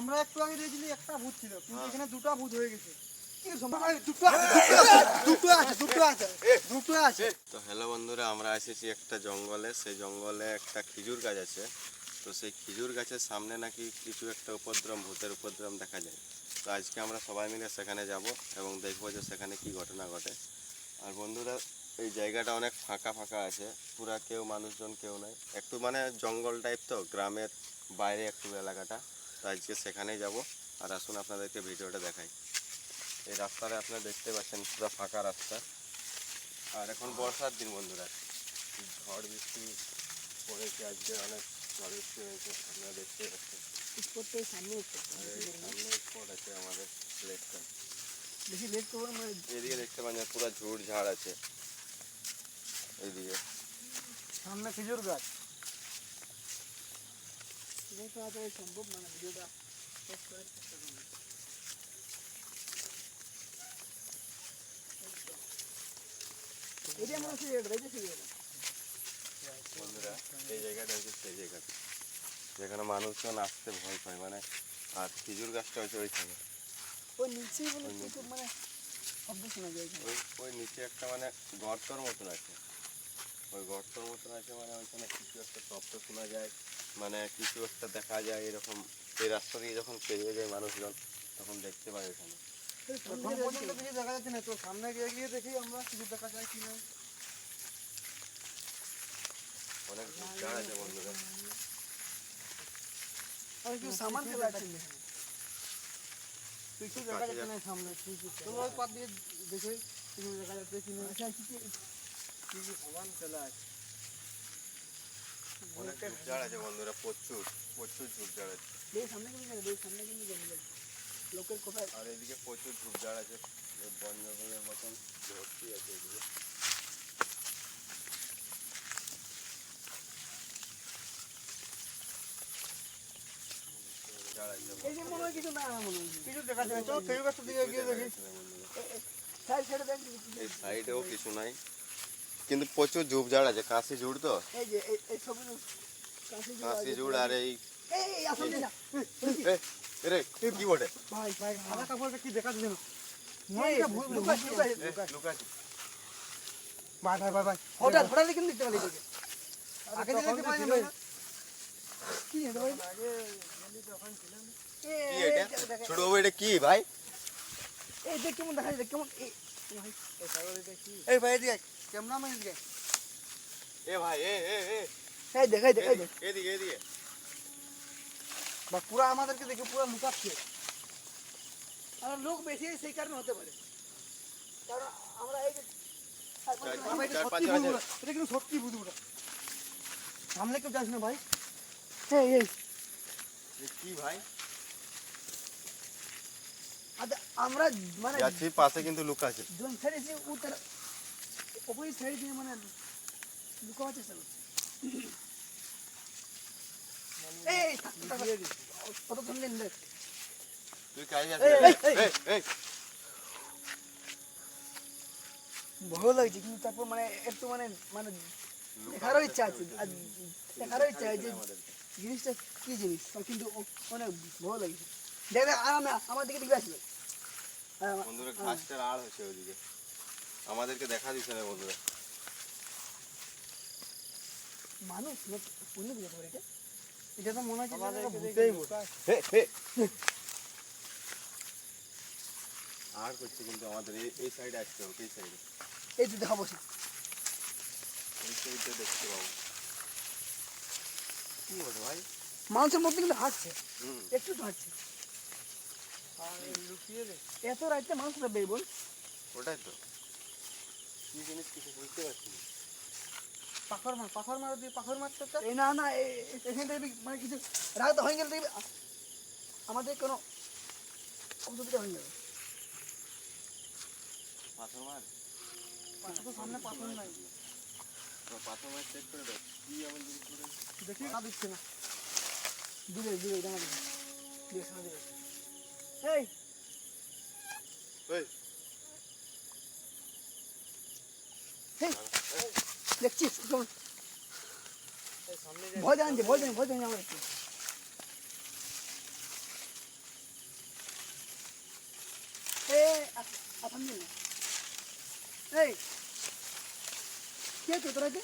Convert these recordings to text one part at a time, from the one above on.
আমরা তো হ্যালো বন্ধুরা, আমরা এসেছি একটা জঙ্গলে। সেই জঙ্গলে একটা খেজুর গাছ আছে। তো সেই খেজুর গাছের সামনে নাকি কিছু একটা উপদ্রব, ভূতের উপদ্রব দেখা যায়। তো আজকে আমরা সবাই মিলে সেখানে যাব এবং দেখব যে সেখানে কি ঘটনা ঘটে। আর বন্ধুরা এই জায়গাটা অনেক ফাঁকা ফাঁকা আছে। পুরা কেউ মানুষজন কেউ নাই। একটু মানে জঙ্গল টাইপ তো গ্রামের বাইরে একটু এলাকাটা। তো আজকে সেখানেই যাব। আর আসুন আপনাদেরকে ভিডিওটা দেখাই। এই রাস্তাটা আপনারা দেখতে পাচ্ছেন পুরো ফাঁকা রাস্তা। আর এখন বর্ষার দিন বন্ধুরা। ঝড় বৃষ্টি পড়েছে আজকে অনেক ঝড় বৃষ্টি হয়েছে আপনারা দেখতে পাচ্ছেন। আমাদের এদিকে দেখতে পাচ্ছেন পুরো ঝুড় ঝাড় আছে। এইদিকে। সামনে খেজুর গাছ। তাড়াতাড়ি সম্ভব মানে ভিডিওটা এটা মনে হচ্ছে বন্ধুরা এই জায়গাটা হচ্ছে সেই জায়গাটা যেখানে মানুষজন আসতে ভয় পায় মানে আর খেজুর গাছটা হচ্ছে ওইখানে। ওই নিচেই বলে মানে শব্দ শোনা যায় ওই ওই নিচে একটা মানে গর্তর মতন আছে। ওই গর্তর মতন আছে মানে ওইখানে কিছু একটা শব্দ শোনা যায় মানে কিছু একটা দেখা যায় এরকম এই রাস্তা দিয়ে যখন পেরিয়ে যায় মানুষজন তখন দেখতে পায় ওইখানে। এখন পর্যন্ত কিছু দেখা যাচ্ছে না তো সামনে গিয়ে গিয়ে দেখি আমরা কিছু দেখা যায় কি না। অনেক ঝাড় আছে বন্ধুরা। আর কিছু সামান ফেলা আছে কিছু দেখা যাচ্ছে না সামনে চলো ওই পাত দিয়ে দেখে কিছু দেখা যাচ্ছে কি না। আচ্ছা অনেক ঝাড় আছে বন্ধুরা প্রচুর প্রচুর ঝুপঝাড় আছে। দেখ সামনে কিন্তু দেখ দেখ সামনে কিন্তু জঙ্গল লোকের কোথায় আর এদিকে প্রচুর ঝুপঝাড় আছে বন জঙ্গলের মতন ভর্তি আছে এদিকে। এই যে মনে হয় কিছু না মনে হয় কিছু। দেখা যাচ্ছে না খেজুর গাছটার দিকে গিয়ে দেখি। সাইড সাইডে দেখ। এই সাইডেও কিছু নাই। কিন্তু প্রচুর ঝুপঝাড় আছে কাশি ঝুড় তো এই যে এই এই সবুজ কাশি যে কাশি ঝুড় আর এই এই এই আসলে না এ, এ রে কি বটে ভাই ভাই সাদা কাপড়টা কি দেখা যাচ্ছে না এই ভুল লুকাস লুকাস লুকাছি ভাই ভাই ভাই ভাই হঠাৎ হঠাৎ কিন্তু দেখতে পারি তোকে আগে থেকে দেখতে পাই না ভাই কি দেখতে পারি আগে গেলি তখন ছিলাম কি এটা ছোট বাবু এটা কি ভাই এই দেখ কেমন দেখা যায় কেমন এই ভাই এই সাগরিটা কি এই ভাই এদিকে ক্যামেরা ম্যান দিকে এ ভাই এ এ এ এই দেখ এই দেখ এই দেখ এদিকে এদিকে বা পুরো আমাদেরকে দেখে পুরো লুকাচ্ছে আর লোক বেশি সেই কারণে হতে পারে কারণ আমরা এই যে বাবা, এটা চার সত্যি পাঁচ জন বুঝব আছে। না। এটা কিন্তু সত্যি বুঝব না। সামনে কেউ যাস না ভাই এই এই এ কি ভাই আচ্ছা, আমরা মানে যাচ্ছি পাশে কিন্তু লুকা আছে। জন দিয়ে মানে এই তুই কাজে এই, ভালো লাগছে কিন্তু তারপর মানে একটু মানে মানে দেখারও ইচ্ছা আছে। আর দেখারও ইচ্ছা আছে যে জিনিসটা কি জিনিস কিন্তু অনেক ভালো লাগছে। দেখ দেখ, আর আমার দিকে দিকে আসবে। হ্যাঁ, বন্ধুরা ঘাসটার হচ্ছে ওইদিকে। আমাদেরকে দেখা দিচ্ছে না বন্ধুরা। মানুষ অন্য কিছু করে এটা? এটা তো মনে হচ্ছে। আর করছে কিন্তু আমাদের এই সাইডে আসতে হবে এই সাইডে এই তো দেখাবো এই সাইডে দেখতে পাবো। কি বলে ভাই? মানুষের মধ্যে কিন্তু হাঁটছে। একটু তো হাঁটছে। আর রে এত রাইতে মানুষ বের বল ওটাই তো। কি জিনিস কিছু বুঝতে পারছি না। পাথর মার পাথর মার দিয়ে পাথর মারতে? এই না না এখানে দেখবি মানে কিছু রাত হয়ে গেলে দেখবি আমাদের কোনো অসুবিধা হয়ে যাবে। পাথর মার? পাথর তো সামনে পাথর নাই। তো পাথর মার চেক করে কি এমন জিনিস দেখি না দিচ্ছে না। দূরে দূরে দাঁড়া শোনা দূরে এই। দেখছিস? ভয় জানছি ভয় জানি ভয় জানি আমার এই কে তো তোরা কে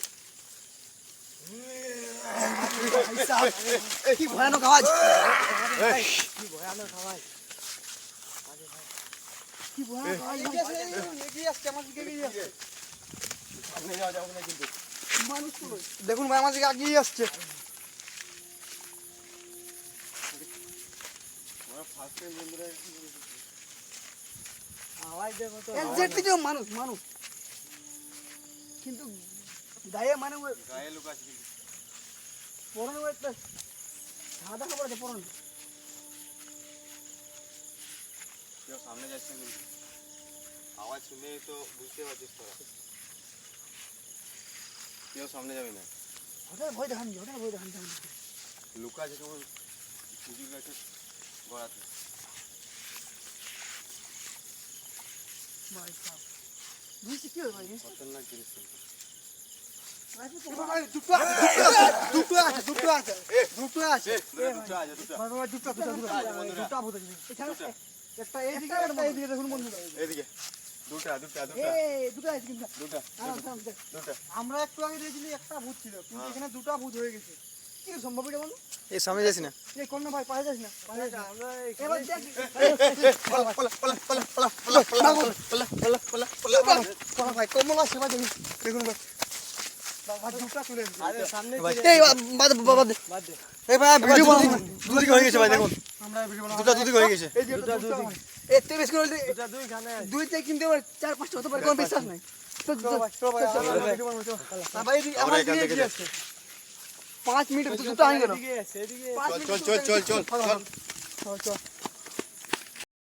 কি ভয়ানক আওয়াজ। কি ভয়ানক আওয়াজ। দেখুন ভাই আমার দিকে এগিয়ে আসছে। মানুষ মানুষ। কিন্তু গায়ে মানে গায়ে পরনে সাদা আছে পরনে। কেউ সামনে যাচ্ছে কিন্তু আওয়াজ শুনেই তো বুঝতে পারছিস তোরা। কেউ সামনে যাবে না। হঠাৎ ভয় দেখান হঠাৎ ভয় দেখান লুকা আছে কেমন খেজুর গাছের গোড়াতে। দুটো আছে। দুটো আছে দুটো আছে দুটো আছে। এ, দুটো দুটো আছে দুটো ভাই, ভাই, দুটো দুটো দুটো আছে। দুটো আছে। একটা এইদিকে একটা এইদিকে দেখুন বন্ধুরা এদিকে। দুটা দুটা দুটা। এই দুটো আছে কিন্তু। দুটা দুটা আমরা একটু আগে দেখছিলি একটা ভূত ছিল কিন্তু এখানে দুটো ভূত হয়ে গেছে। কি সম্ভব এটা বলো? এই সামনে যাস না। এই কোন না ভাই পায়ে যাস না পায়ে যাস আমরা এবার দেখ। পড়া ভাই কমল আছে ভাই দেখুন দেখুন ভাই ভাই দুটো চলে এসেছে আরে সামনে এই বাদ বাদ বাদ এই ভাই ভিডিও বানাবো দুদিকে হয়ে গেছে ভাই দেখুন। দুটো দুদিকে হয়ে গেছে। এই দুটো দুটো এই তে বেশ করে দুটো দুই খানে দুই থেকে কিন্তু চার পাঁচটা হতে পারে কোনো বিশ্বাস নাই। পাঁচ মিনিট দুটো আগে গেল। চল চল চল চল। চল চল।